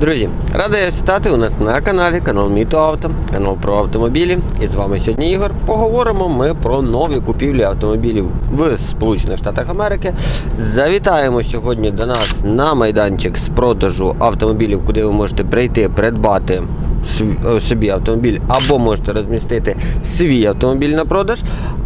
Друзі, радий вітати у нас на каналі, канал Міто Авто, канал про автомобілі. І з вами сьогодні Ігор. Поговоримо ми про нові купівлі автомобілів в Сполучених Штатах Америки. Завітаємо сьогодні до нас на майданчик з продажу автомобілів, куди ви можете прийти, придбати собі автомобіль або можете розмістити свій автомобіль на продаж.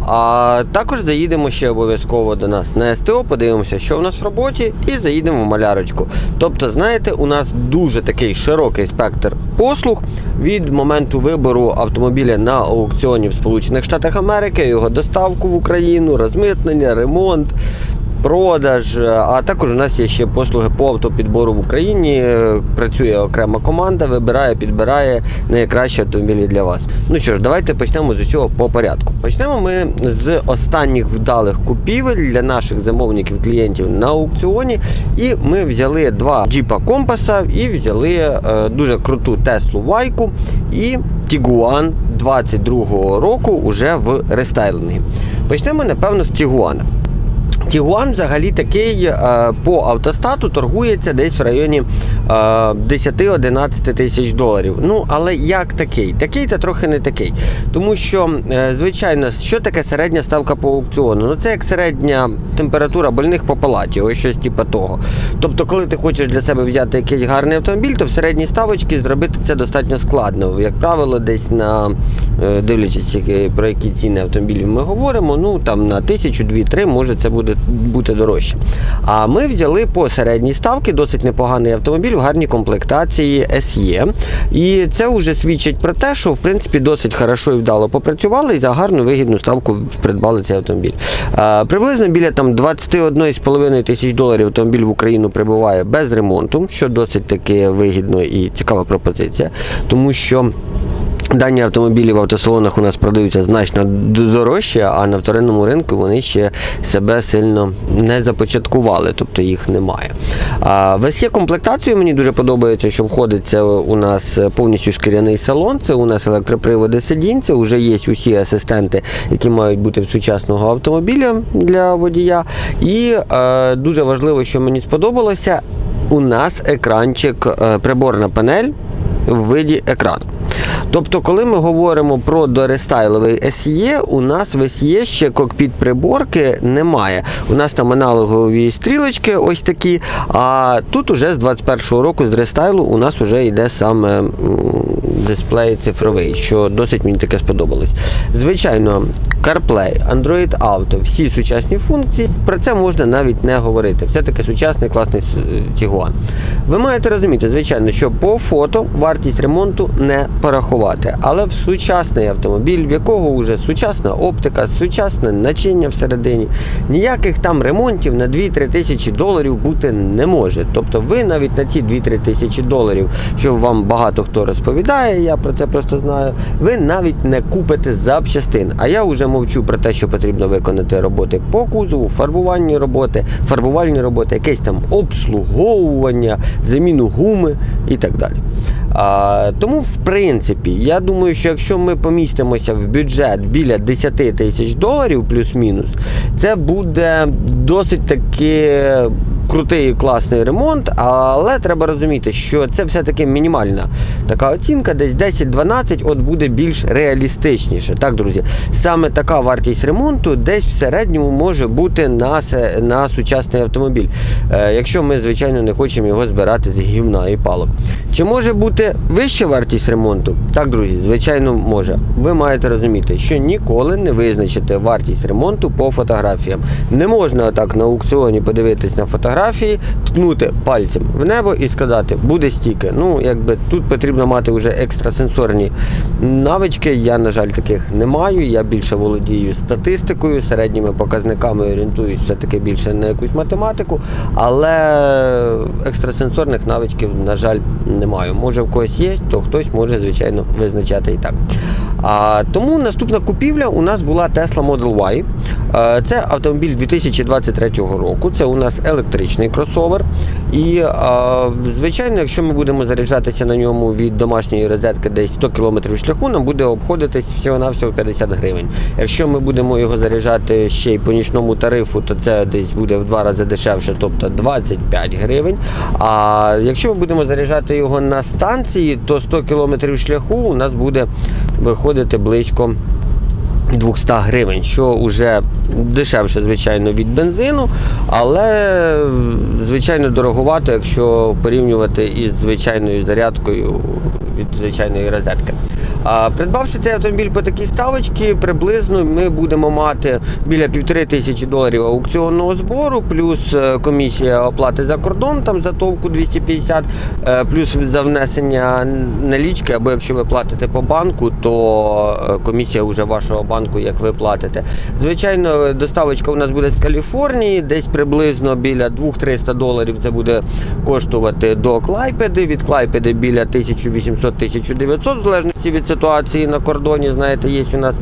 А також заїдемо ще обов'язково до нас на СТО, подивимося, що в нас в роботі, і заїдемо в малярочку. Тобто, знаєте, у нас дуже такий широкий спектр послуг від моменту вибору автомобіля на аукціоні в Сполучених Штатах Америки, його доставку в Україну, розмитнення, ремонт. Продаж, а також у нас є ще послуги по автопідбору в Україні. Працює окрема команда, вибирає, підбирає найкращі автомобілі для вас. Ну що ж, давайте почнемо з усього по порядку. Почнемо ми з останніх вдалих купівель для наших замовників клієнтів на аукціоні. І ми взяли два джіпа компаса і взяли е, дуже круту Теслу Вайку і Тігуан 22-го року уже в рестайлингі. Почнемо, напевно, з Тігуана. Тігуан взагалі такий е, по автостату торгується десь в районі е, 10-11 тисяч доларів. Ну, але як такий? Такий та трохи не такий. Тому що, е, звичайно, що таке середня ставка по аукціону? Ну це як середня температура больних по палаті, ось щось типу того. Тобто, коли ти хочеш для себе взяти якийсь гарний автомобіль, то в середній ставочці зробити це достатньо складно. Як правило, десь на е, дивлячись, які- про які ціни автомобілів ми говоримо, ну там на тисячу, дві-три може це буде бути дорожче. А ми взяли по середній ставці досить непоганий автомобіль в гарній комплектації SE. І це вже свідчить про те, що в принципі досить хорошо і вдало попрацювали і за гарну вигідну ставку придбали цей автомобіль. А, приблизно біля там 21,5 тисяч доларів автомобіль в Україну прибуває без ремонту, що досить таки вигідно і цікава пропозиція, тому що. Дані автомобілі в автосалонах у нас продаються значно дорожче, а на вторинному ринку вони ще себе сильно не започаткували, тобто їх немає. А в є комплектацію мені дуже подобається, що входить це у нас повністю шкіряний салон, це у нас електроприводи сидінь, це вже є усі асистенти, які мають бути в сучасного автомобіля для водія. І е, дуже важливо, що мені сподобалося, у нас екранчик, е, приборна панель в виді екрану. Тобто, коли ми говоримо про дорестайловий SE, у нас в SE ще кокпіт приборки немає. У нас там аналогові стрілочки ось такі. А тут уже з 21-го року з рестайлу у нас вже йде саме дисплей цифровий, що досить мені таке сподобалось. Звичайно, CarPlay, Android Auto, всі сучасні функції. Про це можна навіть не говорити. Все таки сучасний класний с- Tiguan. Ви маєте розуміти, звичайно, що по фото вартість ремонту не порахувати. Але в сучасний автомобіль, в якого вже сучасна оптика, сучасне начиння всередині, ніяких там ремонтів на 2-3 тисячі доларів бути не може. Тобто ви навіть на ці 2-3 тисячі доларів, що вам багато хто розповідає, я про це просто знаю, ви навіть не купите запчастин. А я вже мовчу про те, що потрібно виконати роботи по кузову, фарбувальні роботи, фарбувальні роботи, якесь там обслуговування, заміну гуми і так далі. А, тому, в принципі, я думаю, що якщо ми помістимося в бюджет біля 10 тисяч доларів, плюс-мінус, це буде досить таки крутий класний ремонт, але треба розуміти, що це все-таки мінімальна така оцінка, десь 10-12 от буде більш реалістичніше. Так, друзі, саме така вартість ремонту десь в середньому може бути на, на сучасний автомобіль. Е, якщо ми, звичайно, не хочемо його збирати з гівна і палок. Чи може бути вища вартість ремонту? Так, друзі, звичайно, може. Ви маєте розуміти, що ніколи не визначите вартість ремонту по фотографіям. Не можна так на аукціоні подивитись на фотографії, ткнути пальцем в небо і сказати, буде стільки. Ну, якби тут потрібно мати вже екстрасенсорні навички. Я, на жаль, таких не маю. Я більше володію статистикою, середніми показниками орієнтуюсь все-таки більше на якусь математику, але екстрасенсорних навичків, на жаль, не маю. Може в когось є, то хтось може, звичайно, визначати і так. А, тому наступна купівля у нас була Tesla Model Y. Е, Це автомобіль 2023 року. Це у нас електричний двохтисячний кросовер. І а, звичайно, якщо ми будемо заряджатися на ньому від домашньої розетки десь 100 км шляху, нам буде обходитись всього-навсього 50 гривень. Якщо ми будемо його заряджати ще й по нічному тарифу, то це десь буде в два рази дешевше, тобто 25 гривень. А якщо ми будемо заряджати його на станції, то 100 км шляху у нас буде виходити близько 200 гривень, що вже дешевше, звичайно, від бензину, але звичайно дороговато, якщо порівнювати із звичайною зарядкою від звичайної розетки. Придбавши цей автомобіль по такій ставочці, приблизно ми будемо мати біля півтори тисячі доларів аукціонного збору, плюс е, комісія оплати за кордон, там за товку 250, е, плюс за внесення налічки, або якщо ви платите по банку, то е, комісія вже вашого банку, як ви платите. Звичайно, доставочка у нас буде з Каліфорнії, десь приблизно біля 2-300 доларів це буде коштувати до Клайпеди. Від Клайпеди біля 1800-1900, в залежності від ситуації на кордоні, знаєте, є у нас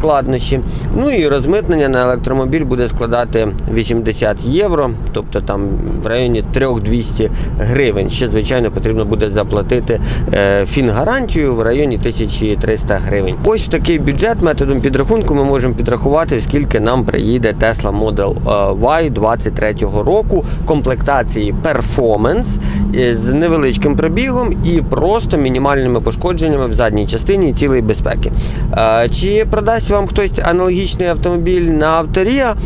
складнощі. Ну і розмитнення на електромобіль буде складати 80 євро, тобто там в районі 3200 гривень. Ще, звичайно, потрібно буде заплатити е, фінгарантію в районі 1300 гривень. Ось в такий бюджет методом підрахунку ми можемо підрахувати, скільки нам приїде Tesla Model е, Y 23 року комплектації Performance е, з невеличким пробігом і просто мінімальними пошкодженнями в задній частині цілої безпеки. Чи продасть вам хтось аналогічний автомобіль на авторія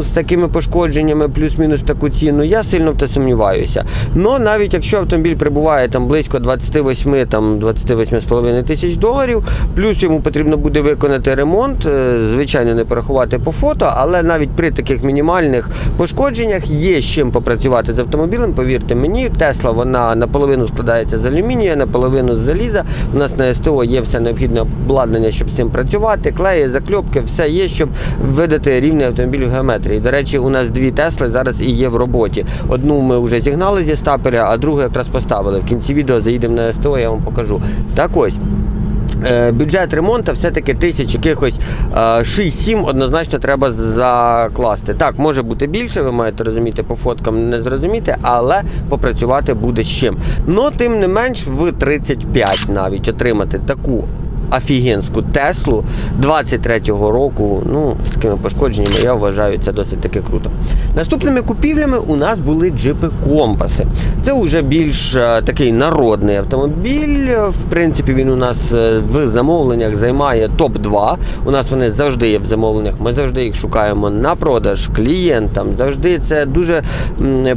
з такими пошкодженнями, плюс-мінус таку ціну? Я сильно те сумніваюся. Но навіть якщо автомобіль прибуває там близько 28 там 28,5 тисяч доларів, плюс йому потрібно буде виконати ремонт, е, звичайно, не порахувати по фото, але навіть при таких мінімальних пошкодженнях є з чим попрацювати з автомобілем. Повірте мені, Тесла вона наполовину складається з алюмінія, наполовину з заліза. У нас на СТО є все необхідне обладнання, щоб з цим працювати, клеї, закльопки, все є, щоб видати рівний автомобіль в геометрії. До речі, у нас дві Тесли зараз і є в роботі. Одну ми вже зігнали зі стапеля, а другу якраз поставили. В кінці відео заїдемо на СТО, я вам покажу. Так ось. Е, Бюджет ремонту все-таки тисяч якихось е, 6-7 однозначно треба закласти. Так, може бути більше, ви маєте розуміти, по фоткам не зрозуміти, але попрацювати буде з чим. Но тим не менш в 35 навіть отримати таку офігенську Теслу 23-го року. Ну, з такими пошкодженнями, я вважаю, це досить таки круто. Наступними купівлями у нас були джипи компаси. Це вже більш е, такий народний автомобіль. В принципі, він у нас е, в замовленнях займає топ-2. У нас вони завжди є в замовленнях. Ми завжди їх шукаємо на продаж клієнтам. Завжди це дуже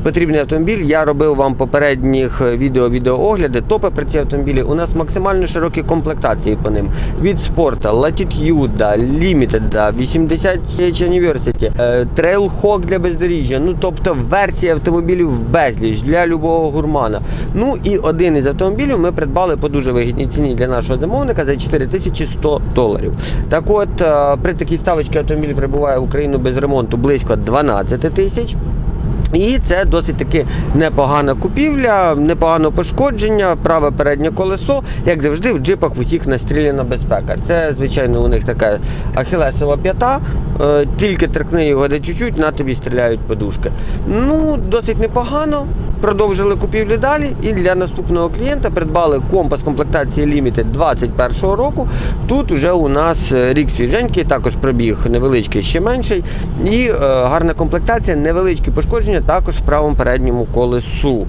потрібний автомобіль. Я робив вам попередніх відео відеоогляди. Топи про ці автомобілі. У нас максимально широкі комплектації по ним. Від спорта, Latitude, Limited, 80 University, е, Trailhawk для бездоріжжя. Ну тобто версії автомобілів безліч для любого гурмана. Ну і один із автомобілів ми придбали по дуже вигідній ціні для нашого замовника за 4100 доларів. Так от е, при такій ставочці автомобіль прибуває в Україну без ремонту близько 12 тисяч. І це досить таки непогана купівля, непогане пошкодження, праве переднє колесо. Як завжди, в джипах усіх настріляна безпека. Це, звичайно, у них така ахілесова п'ята. Е, Тільки трикни його де чуть-чуть, на тобі стріляють подушки. Ну, досить непогано. Продовжили купівлі далі. І для наступного клієнта придбали компас комплектації Limited 21 року. Тут вже у нас е, рік свіженький, також пробіг невеличкий, ще менший. І е, гарна комплектація, невеличкі пошкодження також в правому передньому колесу.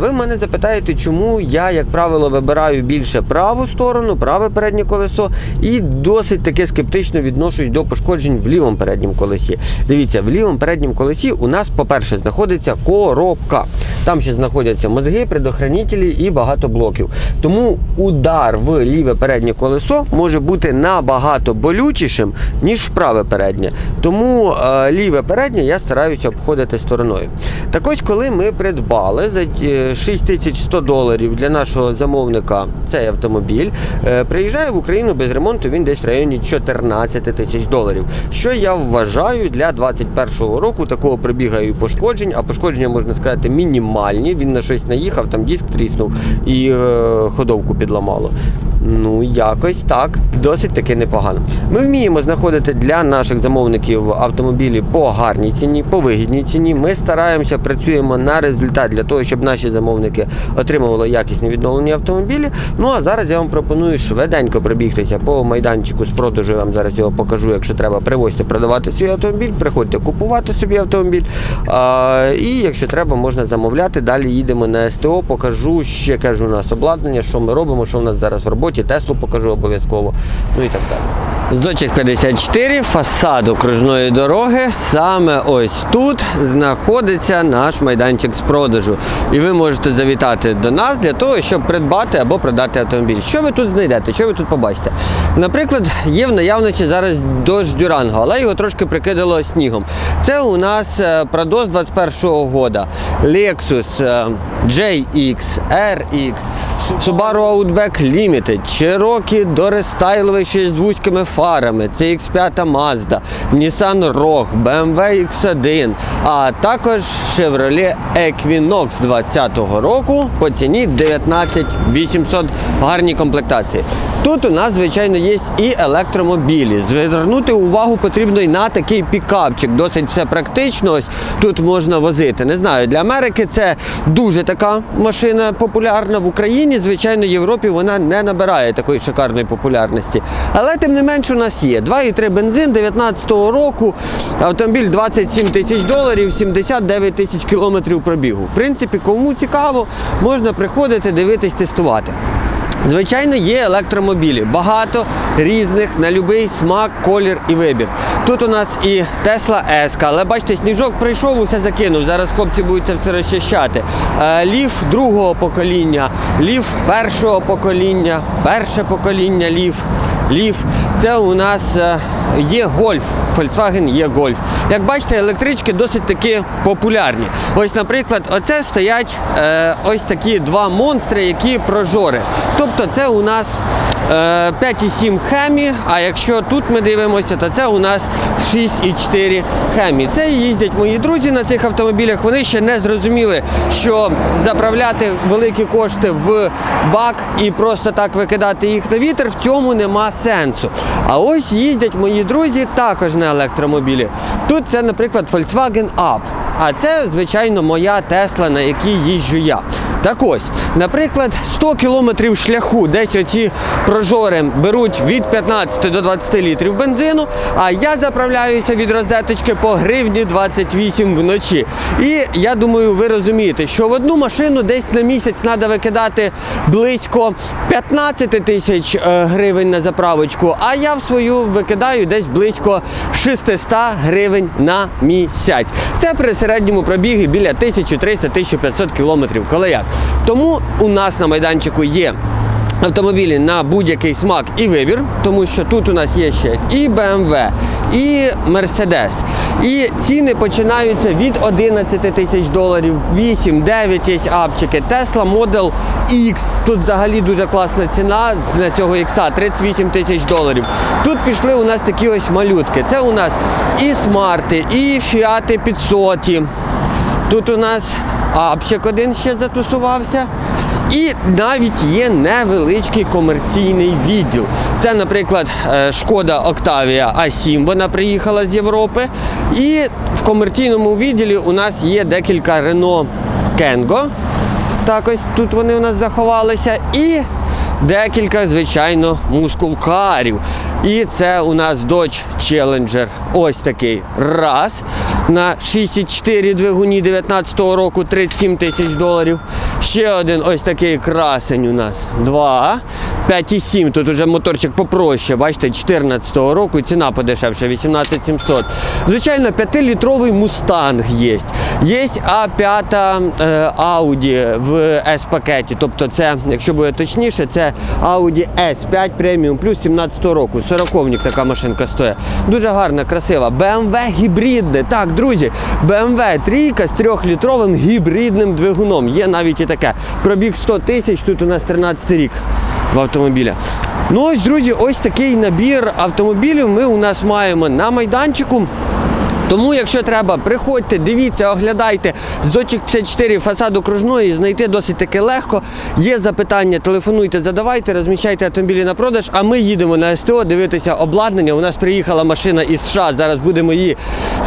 Ви мене запитаєте, чому я, як правило, вибираю більше праву сторону, праве переднє колесо, і досить таки скептично відношусь до пошкоджень в лівому передньому колесі. Дивіться, в лівому передньому колесі у нас, по-перше, знаходиться коробка. Там ще знаходяться мозги, предохранителі і багато блоків. Тому удар в ліве переднє колесо може бути набагато болючішим, ніж в праве переднє. Тому е, ліве переднє я стараюся обходити стороною. Так ось, коли ми придбали за е, 6100 доларів для нашого замовника цей автомобіль, е, приїжджає в Україну без ремонту він десь в районі 14 тисяч доларів. Що я вважаю для 2021 року такого пробіга і пошкоджень, а пошкодження можна сказати мінімальні. Він на щось наїхав, там диск тріснув і е, ходовку підламало. Ну, якось так, досить таки непогано. Ми вміємо знаходити для наших замовників автомобілі по гарній ціні, по вигідній ціні. Ми стараємося, працюємо на результат для того, щоб наші замовники отримували якісні відновлені автомобілі. Ну а зараз я вам пропоную швиденько пробігтися по майданчику з продажу. Я вам зараз його покажу. Якщо треба, привозьте продавати свій автомобіль, приходьте купувати собі автомобіль. А, і якщо треба, можна замовляти. Далі їдемо на СТО, покажу ще кажу у нас обладнання, що ми робимо, що у нас зараз в роботі. Теслу покажу обов'язково. Ну і так далі. Здочек 54, фасад окружної дороги. Саме ось тут знаходиться наш майданчик з продажу. І ви можете завітати до нас для того, щоб придбати або продати автомобіль. Що ви тут знайдете? Що ви тут побачите? Наприклад, є в наявності зараз дощ Дюранго, але його трошки прикидало снігом. Це у нас е, Прадос 21-го года, Lexus е, JX, RX, Subaru Outback Limited, Cherokee дорестайловий ще з вузькими фарами, CX5 Mazda, Nissan Rogue, BMW X1, а також Chevrolet Equinox 20-го року по ціні 19 800 в гарній комплектації. Тут у нас, звичайно, є і електромобілі. Звернути увагу потрібно і на такий пікапчик. Досить все практично. Ось тут можна возити. Не знаю, для Америки це дуже така машина популярна в Україні. Звичайно, в Європі вона не набирає такої шикарної популярності. Але тим не менш у нас є 2,3 бензин 19-го року. Автомобіль 27 тисяч доларів, 79 тисяч кілометрів пробігу. В принципі, кому цікаво, можна приходити, дивитись, тестувати. Звичайно, є електромобілі, багато різних на будь-який смак, колір і вибір. Тут у нас і Tesla S, але бачите, сніжок прийшов, усе закинув. Зараз хлопці будуть це все розчищати. Лів Ліф другого покоління, ліф першого покоління, перше покоління ліф. Ліф. Це у нас е, є гольф. Volkswagen є гольф. Як бачите, електрички досить таки популярні. Ось, наприклад, оце стоять е, ось такі два монстри, які прожори. Тобто це у нас 5,7 хемі, а якщо тут ми дивимося, то це у нас 6,4 хемі. Це їздять мої друзі на цих автомобілях. Вони ще не зрозуміли, що заправляти великі кошти в бак і просто так викидати їх на вітер, в цьому нема сенсу. А ось їздять мої друзі також на електромобілі. Тут це, наприклад, Volkswagen Up. А це, звичайно, моя Тесла, на якій їжджу я. Так ось, наприклад, 100 кілометрів шляху, десь оці прожори беруть від 15 до 20 літрів бензину, а я заправляюся від розеточки по гривні 28 вночі. І я думаю, ви розумієте, що в одну машину десь на місяць треба викидати близько 15 тисяч е, гривень на заправочку, а я в свою викидаю десь близько 600 гривень на місяць. Це при середньому пробігі біля 1300-1500 кілометрів. Коли як? Тому у нас на майданчику є. Автомобілі на будь-який смак і вибір, тому що тут у нас є ще і BMW, і Mercedes. І ціни починаються від 11 тисяч доларів, 8, 9 є апчики. Tesla Model X. Тут взагалі дуже класна ціна для цього X, 38 тисяч доларів. Тут пішли у нас такі ось малютки. Це у нас і смарти, і Fiat 500. Тут у нас апчик один ще затусувався. І навіть є невеличкий комерційний відділ. Це, наприклад, е, шкода Octavia A7, вона приїхала з Європи. І в комерційному відділі у нас є декілька Renault Kengo. Так ось тут вони у нас заховалися. І декілька, звичайно, мускулкарів. І це у нас Dodge Challenger. Ось такий. Раз. На 6,4 двигуні 19-го року 37 тисяч доларів. Ще один ось такий красень у нас. Два. 5,7. Тут уже моторчик попроще. Бачите, 14-го року ціна подешевша, 18 700. Звичайно, 5-літровий мустанг є. Є А5 е, Audi в S-пакеті. Тобто це, якщо буде точніше, це Audi S5 Premium Plus 17-го року. 40-вник така машинка стоїть. Дуже гарна, красива. BMW гібридне. Так, друзі, BMW трійка з 3-літровим гібридним двигуном. Є навіть і таке. Пробіг 100 тисяч, тут у нас 13 рік в автомобіля. Ну ось, друзі, ось такий набір автомобілів ми у нас маємо на майданчику. Тому, якщо треба, приходьте, дивіться, оглядайте Зодчик 54 фасад окружної, знайти досить таки легко. Є запитання, телефонуйте, задавайте, розміщайте автомобілі на продаж. А ми їдемо на СТО дивитися обладнання. У нас приїхала машина із США. Зараз будемо її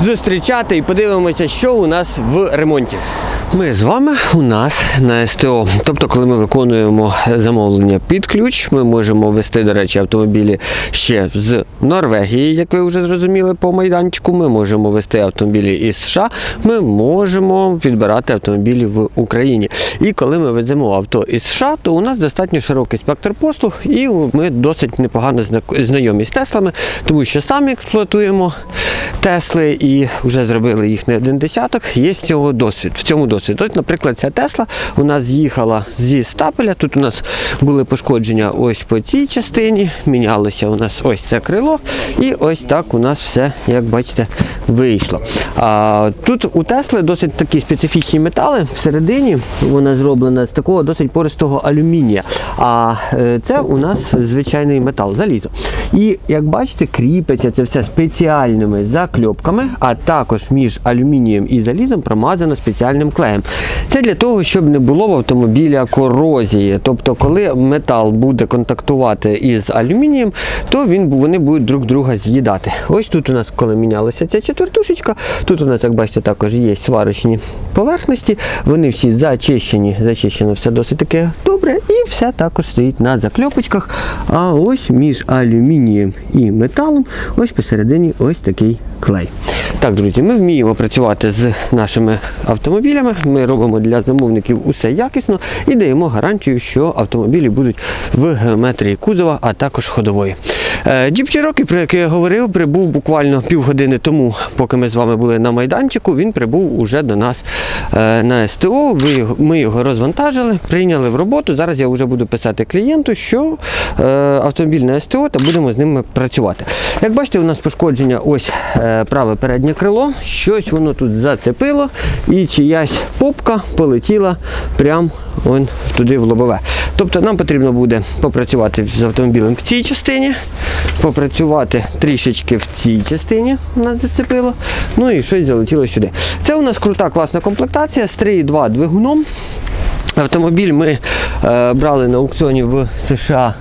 зустрічати і подивимося, що у нас в ремонті. Ми з вами у нас на СТО. Тобто, коли ми виконуємо замовлення під ключ, ми можемо вести, до речі, автомобілі ще з Норвегії, як ви вже зрозуміли по майданчику. Ми можемо вести автомобілі із США. Ми можемо підбирати автомобілі в Україні. І коли ми веземо авто із США, то у нас достатньо широкий спектр послуг, і ми досить непогано знайомі з Теслами, тому що самі експлуатуємо Тесли і вже зробили їх не один десяток. Є з цього досвід. В цьому досвід. Ось, наприклад, ця Тесла у нас з'їхала зі стапеля. Тут у нас були пошкодження ось по цій частині. Мінялося у нас ось це крило. І ось так у нас все, як бачите, вийшло. А, тут у Тесли досить такі специфічні метали. Всередині вона зроблена з такого досить пористого алюмінія. А е, це у нас звичайний метал, залізо. І як бачите, кріпиться це все спеціальними закльопками, а також між алюмінієм і залізом промазано спеціальним клеєм. Це для того, щоб не було в автомобіля корозії. Тобто, коли метал буде контактувати із алюмінієм, то він, вони будуть друг друга з'їдати. Ось тут у нас, коли мінялася ця четвертушечка, тут у нас, як бачите, також є сварочні поверхності. Вони всі зачищені, зачищено все досить таки добре, і все також стоїть на закльопочках. А ось між алюмінієм і металом, ось посередині ось такий клей. Так, друзі, ми вміємо працювати з нашими автомобілями. Ми робимо для замовників усе якісно і даємо гарантію, що автомобілі будуть в геометрії кузова, а також ходової. Е, Джіп Cherokee, про який я говорив, прибув буквально півгодини тому, поки ми з вами були на майданчику. Він прибув уже до нас е, на СТО. Ми його розвантажили, прийняли в роботу. Зараз я вже буду писати клієнту, що е, автомобіль на СТО та будемо з ними працювати. Як бачите, у нас пошкодження ось праве переднє крило, щось воно тут зацепило, і чиясь попка полетіла прямо вон туди в лобове. Тобто нам потрібно буде попрацювати з автомобілем в цій частині, попрацювати трішечки в цій частині, нас зацепило, ну і щось залетіло сюди. Це у нас крута класна комплектація з 3,2 двигуном. Автомобіль ми е, брали на аукціоні в США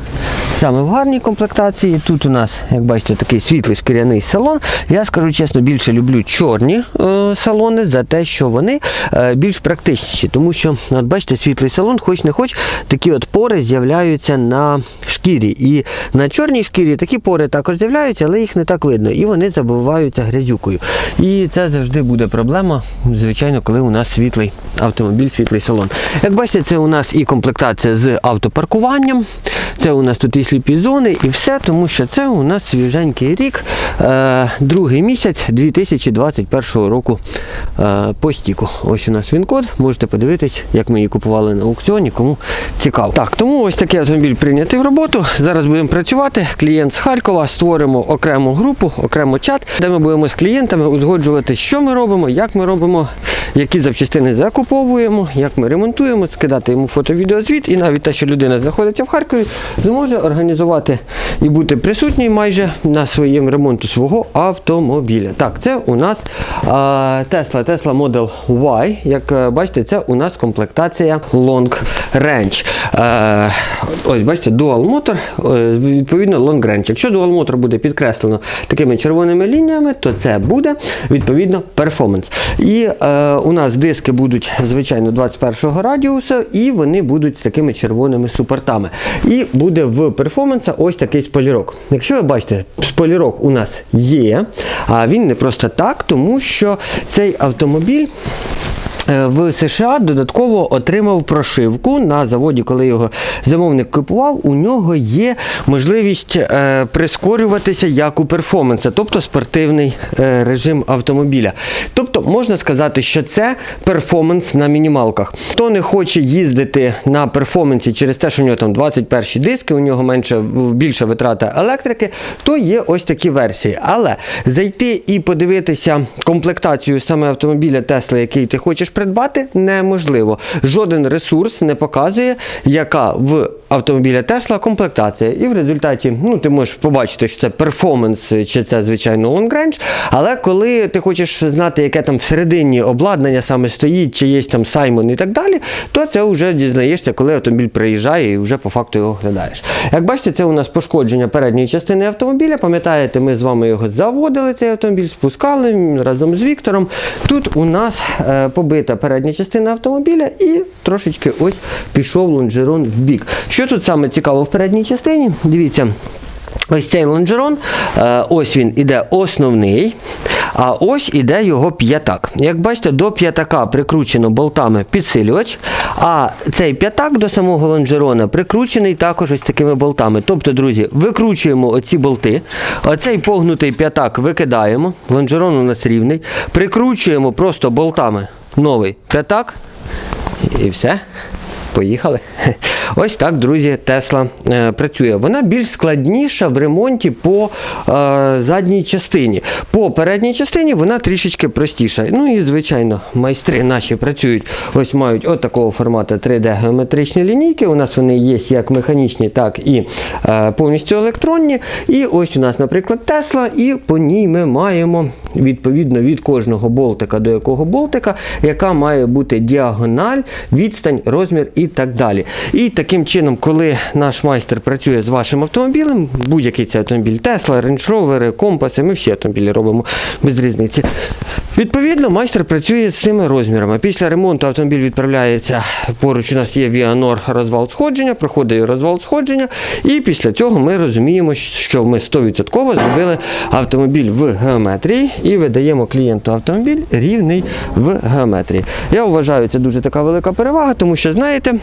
саме в гарній комплектації. Тут у нас, як бачите, такий світлий шкіряний салон. Я скажу чесно, більше люблю чорні е, салони за те, що вони е, більш практичніші. Тому що, от бачите, світлий салон, хоч не хоч, такі от пори з'являються на шкірі. І на чорній шкірі такі пори також з'являються, але їх не так видно. І вони забиваються грязюкою. І це завжди буде проблема, звичайно, коли у нас світлий автомобіль, світлий салон. Як бачите, це у нас і комплектація з автопаркуванням, це у нас тут і сліпі зони, і все, тому що це у нас свіженький рік, е, другий місяць 2021 року е, по стіку. Ось у нас він-код, можете подивитись, як ми її купували на аукціоні, кому цікаво. Так, тому ось такий автомобіль прийнятий в роботу. Зараз будемо працювати. Клієнт з Харкова, створимо окрему групу, окремо чат, де ми будемо з клієнтами узгоджувати, що ми робимо, як ми робимо, які запчастини закуповуємо, як ми ремонтуємо, скидати йому фото-відеозвіт, і навіть те, що людина знаходиться в Харкові, зможе організувати і бути присутній майже на своєму ремонту свого автомобіля. Так, це у нас Tesla, Tesla Model Y. Як е, бачите, це у нас комплектація Long Range. Е, ось бачите, Dual Motor, е, відповідно Long Range. Якщо Dual Motor буде підкреслено такими червоними лініями, то це буде відповідно Performance. І е, у нас диски будуть, звичайно, 21 радіуса, і вони будуть з такими червоними супортами. І буде в Performance ось такий спойлерок. Якщо ви бачите, спойлерок у нас є, а він не просто так, тому що цей автомобіль. Е, В США додатково отримав прошивку на заводі, коли його замовник купував. У нього є можливість е, прискорюватися як у перформанса, тобто спортивний е, режим автомобіля. Тобто можна сказати, що це перформанс на мінімалках. Хто не хоче їздити на перформансі через те, що у нього там 21 диски, у нього менше більша витрата електрики, то є ось такі версії. Але зайти і подивитися комплектацію саме автомобіля Tesla, який ти хочеш придбати неможливо. Жоден ресурс не показує, яка в автомобіля Tesla комплектація. І в результаті ну, ти можеш побачити, що це перформанс чи це звичайно range. Але коли ти хочеш знати, яке там всередині обладнання саме стоїть, чи є там Саймон і так далі, то це вже дізнаєшся, коли автомобіль приїжджає і вже по факту його оглядаєш. Як бачите, це у нас пошкодження передньої частини автомобіля. Пам'ятаєте, ми з вами його заводили, цей автомобіль, спускали разом з Віктором. Тут у нас е, побита передня частина автомобіля і трошечки ось пішов лонжерон в бік. Що тут саме цікаво в передній частині? Дивіться. Ось цей лонжерон, ось він іде основний, а ось іде його п'ятак. Як бачите, до п'ятака прикручено болтами підсилювач, а цей п'ятак до самого лонжерона прикручений також ось такими болтами. Тобто, друзі, викручуємо оці болти, оцей погнутий п'ятак викидаємо, лонжерон у нас рівний, прикручуємо просто болтами новий п'ятак і все. Поїхали. Ось так, друзі, Тесла е, працює. Вона більш складніша в ремонті по е, задній частині. По передній частині вона трішечки простіша. Ну і, звичайно, майстри наші працюють, ось мають от такого формату 3D-геометричні лінійки. У нас вони є як механічні, так і е, повністю електронні. І ось у нас, наприклад, Тесла, і по ній ми маємо відповідно від кожного болтика до якого болтика, яка має бути діагональ, відстань, розмір і так далі. І таким чином, коли наш майстер працює з вашим автомобілем, будь-який це автомобіль, Range Rover, компаси, ми всі автомобілі робимо без різниці. Відповідно, майстер працює з цими розмірами. Після ремонту автомобіль відправляється. Поруч у нас є Віанор розвал сходження, проходить розвал сходження, і після цього ми розуміємо, що ми 100% зробили автомобіль в геометрії і видаємо клієнту автомобіль рівний в геометрії. Я вважаю, це дуже така велика перевага, тому що знаєте.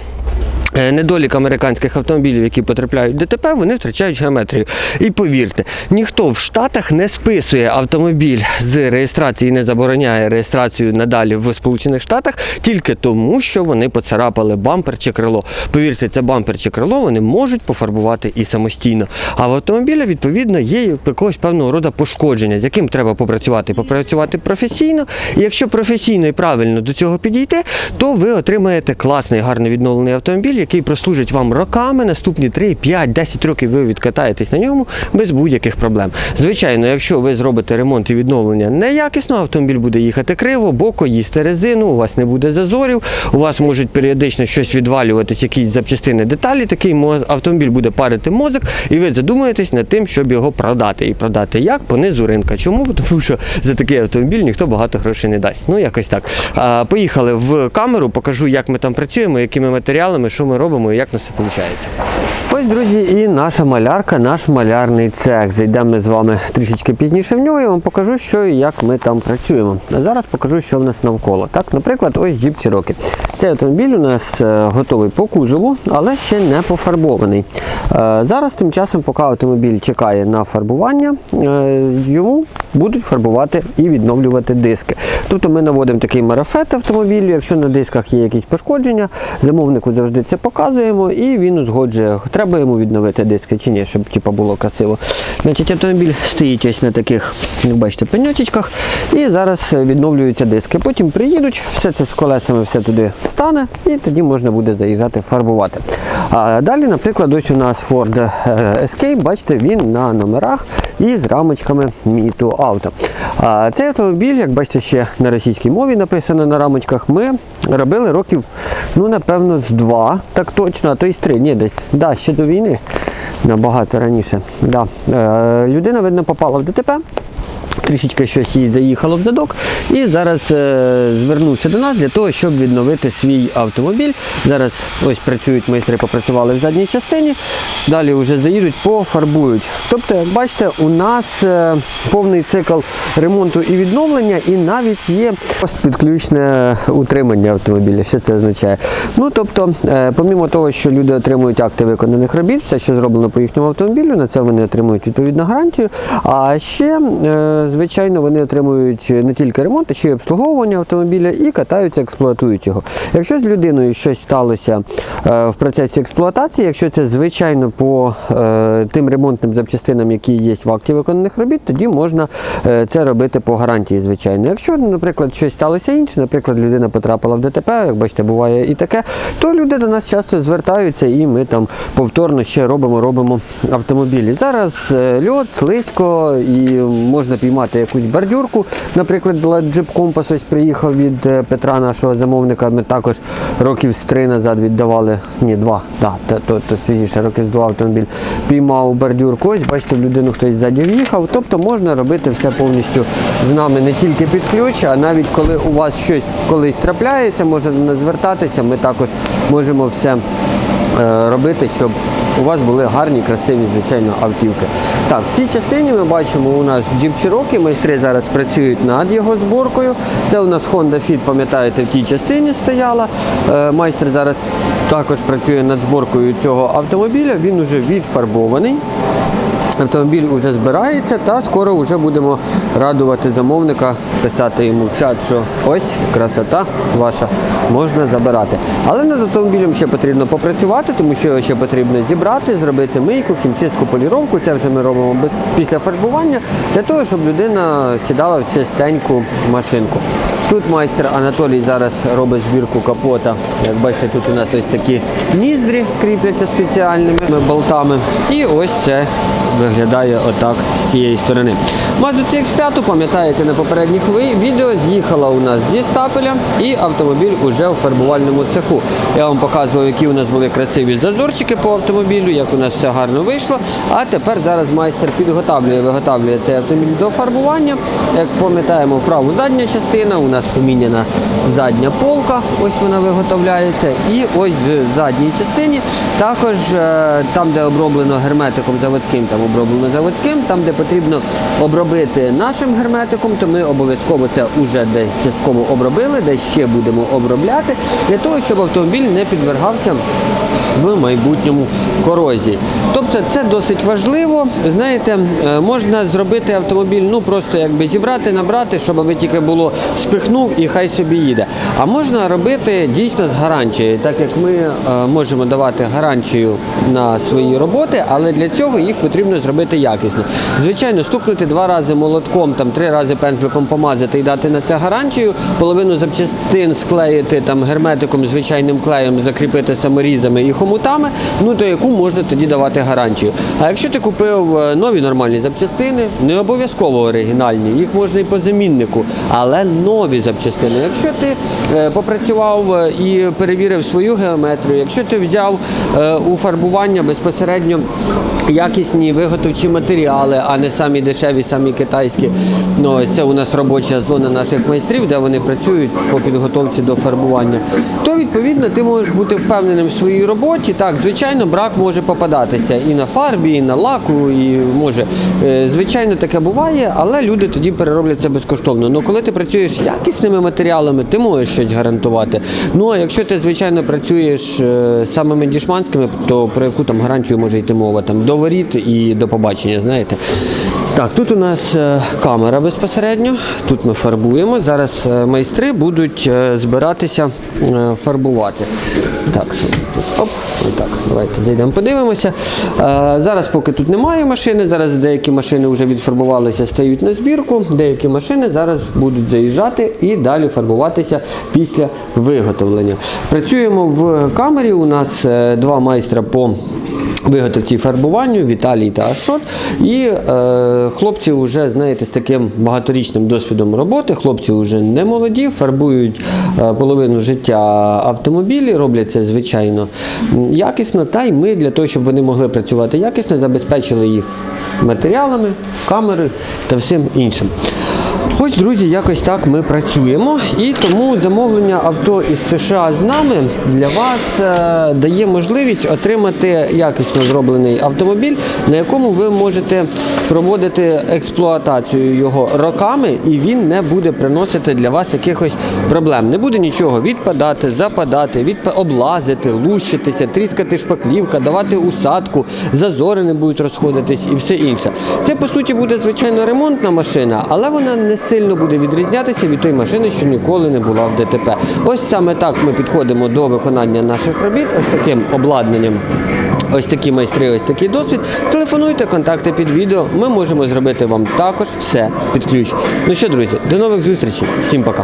Е, Недолік американських автомобілів, які потрапляють в ДТП, вони втрачають геометрію. І повірте, ніхто в Штатах не списує автомобіль з реєстрації, не забороняє реєстрацію надалі в Сполучених Штатах тільки тому, що вони поцарапали бампер чи крило. Повірте, це бампер чи крило вони можуть пофарбувати і самостійно. А в автомобіля, відповідно, є якогось певного роду пошкодження, з яким треба попрацювати. Попрацювати професійно. І якщо професійно і правильно до цього підійти, то ви отримаєте класний, гарно відновлений автомобіль, який прослужить вам роками, наступні 3, 5, 10 років ви відкатаєтесь на ньому без будь-яких проблем. Звичайно, якщо ви зробите ремонт і відновлення неякісно, автомобіль буде їхати криво, боко, їсти резину, у вас не буде зазорів, у вас можуть періодично щось відвалюватись, якісь запчастини деталі. Такий автомобіль буде парити мозок, і ви задумаєтесь над тим, щоб його продати. І продати як по низу ринка. Чому? Тому що за такий автомобіль ніхто багато грошей не дасть. Ну, якось так. А, поїхали в камеру, покажу, як ми там працюємо, якими матеріалами, що ми робимо і як у нас це виходить. Ось, друзі, і наша малярка, наш малярний цех. Зайдемо ми з вами трішечки пізніше в нього, я вам покажу, що і як ми там працюємо. А зараз покажу, що в нас навколо. Так, наприклад, ось Jeep Cherokee. Цей автомобіль у нас е, готовий по кузову, але ще не пофарбований. Е, Зараз тим часом, поки автомобіль чекає на фарбування, е, йому будуть фарбувати і відновлювати диски. Тобто ми наводимо такий марафет автомобілю, якщо на дисках є якісь пошкодження, замовнику завжди це показуємо і він узгоджує, треба йому відновити диски чи ні, щоб типу, було красиво. Значить, автомобіль стоїть ось на таких, як бачите, пеньочечках і зараз відновлюються диски. Потім приїдуть, все це з колесами все туди стане і тоді можна буде заїжджати фарбувати. А далі, наприклад, ось у нас Ford е, Escape, бачите, він на номерах і з рамочками Міту Авто. А цей автомобіль, як бачите, ще на російській мові написано на рамочках, ми робили років, ну, напевно, з два, так точно, а то й з три, ні, десь, да, ще до війни, набагато раніше. Да. Е, людина, видно, попала в ДТП. Трішечки щось їй заїхало в задок і зараз е, звернувся до нас для того, щоб відновити свій автомобіль. Зараз ось працюють майстри, попрацювали в задній частині, далі вже заїдуть, пофарбують. Тобто, як бачите, у нас е, повний цикл ремонту і відновлення, і навіть є підключне утримання автомобіля. Що це означає? Ну тобто, е, помімо того, що люди отримують акти виконаних робіт, все, що зроблено по їхньому автомобілю, на це вони отримують відповідну гарантію. А ще звичайно, вони отримують не тільки ремонт, а ще й обслуговування автомобіля і катаються, експлуатують його. Якщо з людиною щось сталося е, в процесі експлуатації, якщо це звичайно по е, тим ремонтним запчастинам, які є в акті виконаних робіт, тоді можна е, це робити по гарантії, звичайно. Якщо, наприклад, щось сталося інше, наприклад, людина потрапила в ДТП, як бачите, буває і таке, то люди до нас часто звертаються і ми там повторно ще робимо, робимо автомобілі. Зараз льот, слизько і можна піймати якусь бордюрку. Наприклад, Jeep Compass ось приїхав від е, Петра, нашого замовника. Ми також років з три назад віддавали, ні, два, да, то, то, то свіжіше, років з два автомобіль піймав бордюрку. Ось бачите, людину хтось ззаді в'їхав. Тобто можна робити все повністю з нами не тільки під ключ, а навіть коли у вас щось колись трапляється, можна звертатися. Ми також можемо все е, робити, щоб у вас були гарні, красиві, звичайно, автівки. Так, в цій частині ми бачимо у нас Jeep Cherokee, майстри зараз працюють над його зборкою. Це у нас Honda Fit, пам'ятаєте, в тій частині стояла. Е, Майстер зараз також працює над зборкою цього автомобіля. Він уже відфарбований. Автомобіль вже збирається та скоро вже будемо радувати замовника, писати йому в чат, що ось красота ваша можна забирати. Але над автомобілем ще потрібно попрацювати, тому що його ще потрібно зібрати, зробити мийку, хімчистку, поліровку. Це вже ми робимо без, після фарбування, для того, щоб людина сідала в чистеньку машинку. Тут майстер Анатолій зараз робить збірку капота. Як бачите, тут у нас ось такі ніздрі кріпляться спеціальними болтами. І ось це виглядає отак з цієї сторони. Mazda CX-5, пам'ятаєте, на попередніх відео з'їхала у нас зі стапеля і автомобіль уже у фарбувальному цеху. Я вам показував, які у нас були красиві зазорчики по автомобілю, як у нас все гарно вийшло. А тепер зараз майстер підготавлює, виготовлює цей автомобіль до фарбування. Як пам'ятаємо, праву задня частина, у нас поміняна задня полка, ось вона виготовляється. І ось в задній частині також е, там, де оброблено герметиком заводським, там оброблено заводським, там, де потрібно обробити нашим герметиком, то ми обов'язково це вже десь частково обробили, десь ще будемо обробляти, для того, щоб автомобіль не підвергався в майбутньому корозії. Тобто це досить важливо. Знаєте, е, можна зробити автомобіль, ну просто якби зібрати, набрати, щоб аби тільки було спихнув і хай собі їде. А можна робити дійсно з гарантією, так як ми е, можемо давати гарантію на свої роботи, але для цього їх потрібно зробити якісно. Звичайно, стукнути два рази молотком, там три рази пензликом помазати і дати на це гарантію, половину запчастин склеїти там герметиком, звичайним клеєм, закріпити саморізами і хомутами, ну то яку можна тоді давати гарантію. А якщо ти купив е, нові нормальні запчастини, не обов'язково оригінальні, їх можна і по заміннику, але нові запчастини. Якщо ти е, попрацював е, і перевірив свою геометрію, якщо ти взяв у фарбування безпосередньо якісні виготовчі матеріали, а не самі дешеві, самі китайські. Ну, це у нас робоча зона наших майстрів, де вони працюють по підготовці до фарбування. То відповідно ти можеш бути впевненим в своїй роботі. Так, звичайно, брак може попадатися і на фарбі, і на лаку, і може. е, Звичайно, таке буває, але люди тоді перероблять це безкоштовно. Ну коли ти працюєш якісними матеріалами, ти можеш щось гарантувати. Ну а якщо ти, звичайно, працюєш е, самими дішманськими, то про яку там гарантію може йти мова? Там до воріт і до побачення, знаєте. Так, тут у нас е, камера безпосередньо, тут ми фарбуємо. Зараз е, майстри будуть е, збиратися фарбувати. Так? Оп, отак, давайте зайдемо, подивимося. Зараз, поки тут немає машини, зараз деякі машини вже відфарбувалися, стають на збірку, деякі машини зараз будуть заїжджати і далі фарбуватися після виготовлення. Працюємо в камері. У нас два майстра по виготовці фарбуванню Віталій та Ашот. І е, хлопці вже, знаєте, з таким багаторічним досвідом роботи. Хлопці вже не молоді, фарбують е, половину життя автомобілі, роблять це звичайно якісно. Та й ми для того, щоб вони могли працювати якісно, забезпечили їх матеріалами, камерою та всім іншим. Ось, друзі, якось так ми працюємо. І тому замовлення авто із США з нами для вас е, дає можливість отримати якісно зроблений автомобіль, на якому ви можете проводити експлуатацію його роками, і він не буде приносити для вас якихось проблем. Не буде нічого відпадати, западати, відп... облазити, лущитися, тріскати шпаклівка, давати усадку, зазори не будуть розходитись і все інше. Це по суті буде звичайно ремонтна машина, але вона не сильно буде відрізнятися від тої машини, що ніколи не була в ДТП. Ось саме так ми підходимо до виконання наших робіт, ось таким обладнанням. Ось такі майстри, ось такий досвід. Телефонуйте, контакти під відео. Ми можемо зробити вам також все під ключ. Ну що, друзі, до нових зустрічей. Всім пока.